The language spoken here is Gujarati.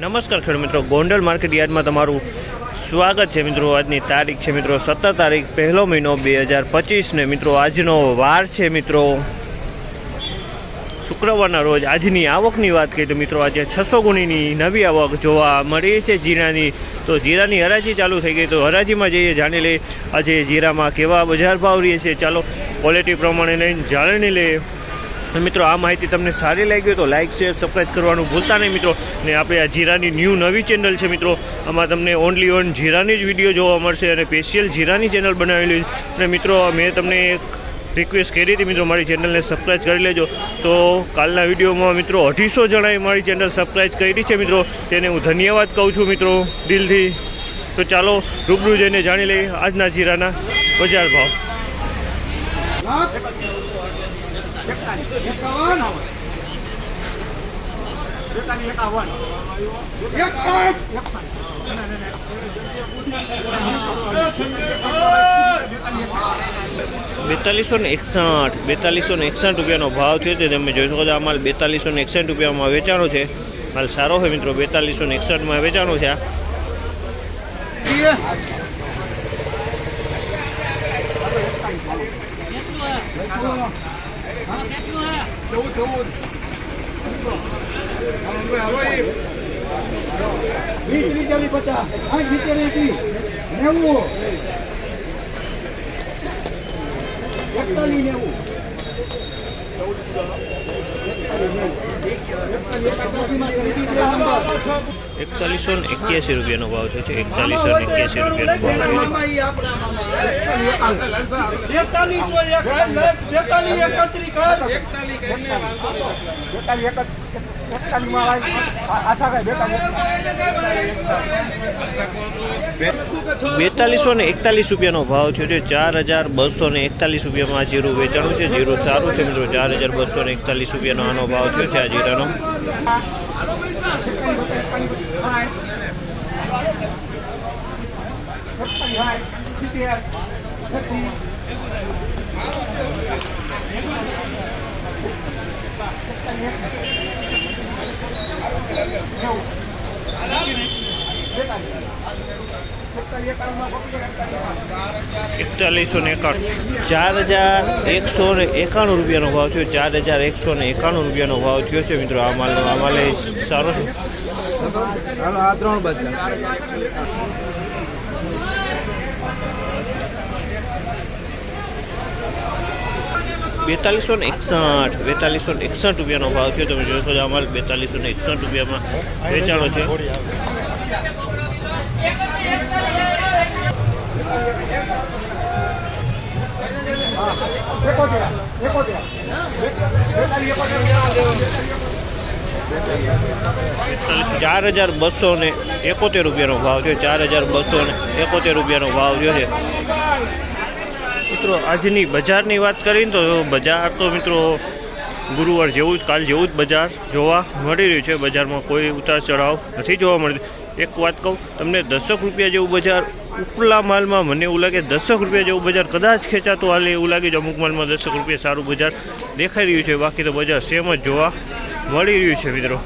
નમસ્કાર ખેડૂત મિત્રો, ગોંડલ માર્કેટ યાર્ડમાં તમારું સ્વાગત છે મિત્રો. આજની તારીખ છે મિત્રો, સત્તર તારીખ, પહેલો મહિનો બે હજાર પચીસ ને મિત્રો, આજનો વાર છે મિત્રો. શુક્રવારના રોજ આજની આવકની વાત કરીએ તો મિત્રો, આજે છસો ગુણીની નવી આવક જોવા મળી છે જીરાની. તો જીરાની હરાજી ચાલુ થઈ ગઈ, તો હરાજીમાં જઈએ, જાણી લઈએ. આજે જીરામાં કેવા બજાર ભાવ રહે છે? ચાલો ક્વોલિટી પ્રમાણે લઈને જાણી લઈએ. તો મિત્રો, આ માહિતી તમને સારી લાગી તો લાઇક શેર સબસ્ક્રાઈબ કરવાનું ભૂલતા નહીં મિત્રો. ને આપણે આ જીરાની ન્યૂ નવી ચેનલ છે મિત્રો. આમાં તમને ઓનલી ઓન જીરાની જ વીડિયો જોવા મળશે અને સ્પેશિયલ જીરાની ચેનલ બનાવેલી અને મિત્રો, મેં તમને એક રિક્વેસ્ટ કરી હતી મિત્રો, મારી ચેનલને સબસ્ક્રાઈબ કરી લેજો. તો કાલના વિડીયોમાં મિત્રો અઢીસો જણાએ મારી ચેનલ સબસ્ક્રાઈબ કરી છે મિત્રો. તેને હું ધન્યવાદ કહું છું મિત્રો, દિલથી. તો ચાલો, રૂબરૂ જઈને જાણી લઈએ આજના જીરાના બજાર ભાવ. એકાવન એકાવન. એકસઠ. બેતાલીસો ને એકસઠ, બેતાલીસો ને એકસઠ રૂપિયાનો ભાવ થયો છે. તમે જોઈ શકો છો, આ માલ બેતાલીસો ને એકસઠ રૂપિયામાં વેચાણો છે. માલ સારો છે મિત્રો, બેતાલીસો ને એકસઠમાં વેચાણો છે આ. ચૌદ ચૌદ પચાસ આઠ સિત્તેર એસી નેવું એકતાલીસ નેવું એકતાલીસો ને એક્યાસી રૂપિયાનો ભાવ છે એકતાલીસો ને એક્યાસી રૂપિયાનો ભાવ બેતાલીસો બેતાલીસ. એકત્રીસ ને એકતાલીસ રૂપિયાનો ભાવ થયો છે. ચાર હજાર બસો ને એકતાલીસ રૂપિયામાં જીરું વેચાણું છે. જીરું સારું છે મિત્રો. ચાર હજાર બસો ને એકતાલીસ રૂપિયાનો આનો ભાવ થયો છે આ જીરાનો. એકતાલીસો ને એકાણું. ચાર હજાર એકસો ને એકાણું રૂપિયાનો ભાવ થયો. ચાર હજાર એકસો ને એકાણું રૂપિયાનો ભાવ થયો છે. મિત્રો, આ માલ આ માલ સારો છે હાલો આ ત્રણ બદલા બેતાલીસો ને એકસઠ, બેતાલીસો ને એકસઠ રૂપિયાનો ભાવ થયો. તમે જોશો અમારે માલ બેતાલીસો ને એકસઠ રૂપિયામાં વેચાણો છે. ચાર હજાર બસો ને એકોતેર રૂપિયાનો ભાવ થયો. ચાર હજાર બસો ને એકોતેર રૂપિયાનો ભાવ થયો છે. મિત્રો, આજની બજારની વાત કરીને તો બજાર તો મિત્રો ગુરુવાર જેવું જ, કાલ જેવું જ બજાર જોવા મળી રહ્યું છે. બજારમાં કોઈ ઉતાર ચઢાવ નથી જોવા મળતી. એક વાત કહું, તમને દસક રૂપિયા જેવું બજાર ઉપલા માલમાં મને એવું લાગે, દસક રૂપિયા જેવું બજાર કદાચ ખેંચાતું હાલે એવું લાગે છે. અમુક માલમાં દસક રૂપિયા સારું બજાર દેખાઈ રહ્યું છે. બાકી તો બજાર સેમ જ જોવા મળી રહ્યું છે મિત્રો.